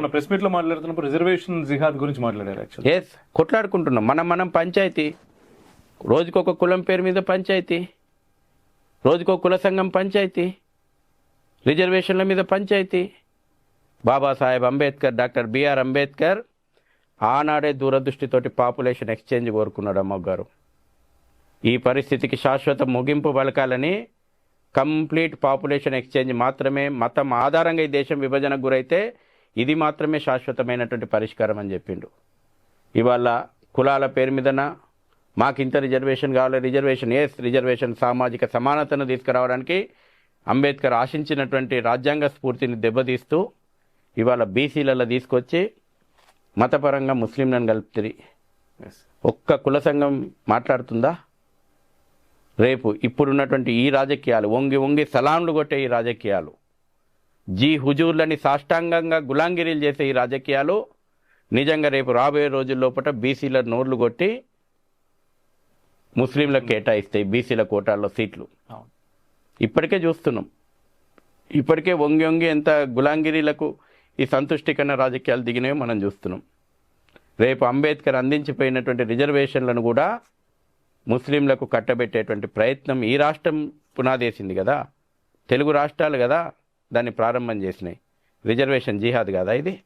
మన ప్రెస్ మీట్లో మాట్లాడుతున్నప్పుడు రిజర్వేషన్ జిహాద్ గురించి మాట్లాడారు యాక్చువల్లీ ఎస్ కొట్లాడుకుంటున్నాం. మనం మనం పంచాయతీ. రోజుకొక కులం పేరు మీద పంచాయతీ. రోజుకో కుల సంఘం పంచాయతీ. రిజర్వేషన్ల మీద పంచాయతీ. బాబాసాహెబ్ అంబేద్కర్ డాక్టర్ బిఆర్ అంబేద్కర్ ఆనాడే దూరదృష్టితోటి పాపులేషన్ ఎక్స్చేంజ్ కోరుకున్నాడు అమ్మ గారు ఈ పరిస్థితికి శాశ్వత ముగింపు పలకాలని కంప్లీట్ పాపులేషన్ ఎక్స్చేంజ్ మాత్రమే మతం ఆధారంగా ఈ దేశం విభజనకు గురైతే ఇది మాత్రమే శాశ్వతమైనటువంటి పరిష్కారం అని చెప్పిండు. ఇవాళ కులాల పేరు మీదన? మాకు ఇంత రిజర్వేషన్ కావాలి. రిజర్వేషన్ ఎస్ రిజర్వేషన్ సామాజిక సమానతను తీసుకురావడానికి అంబేద్కర్ ఆశించినటువంటి రాజ్యాంగ స్ఫూర్తిని దెబ్బతీస్తూ ఇవాళ బీసీలలో తీసుకొచ్చి మతపరంగా ముస్లింలను కలుపుతుంది ఒక్క కుల సంఘం మాట్లాడుతుందా? రేపు ఇప్పుడున్నటువంటి ఈ రాజకీయాలు వంగి వంగి సలాంలు కొట్టే ఈ రాజకీయాలు జీ హుజూర్లని సాష్టాంగంగా గులాంగిరీలు చేసే ఈ రాజకీయాలు నిజంగా రేపు రాబోయే రోజుల్లోపట బీసీల నోర్లు కొట్టి ముస్లింలకు కేటాయిస్తాయి బీసీల కోటాల్లో సీట్లు. ఇప్పటికే చూస్తున్నాం. ఇప్పటికే వంగి వంగి ఎంత గులాంగిరీలకు ఈ సంతుష్టికరణ రాజకీయాలు దిగినాయో మనం చూస్తున్నాం. రేపు అంబేద్కర్ అందించిపోయినటువంటి రిజర్వేషన్లను కూడా ముస్లింలకు కట్టబెట్టేటువంటి ప్రయత్నం ఈ రాష్ట్రం పునాదేసింది కదా. తెలుగు రాష్ట్రాలు కదా. దాన్ని ప్రారంభం చేసినాయి. రిజర్వేషన్ జిహాద్ కదా ఇది?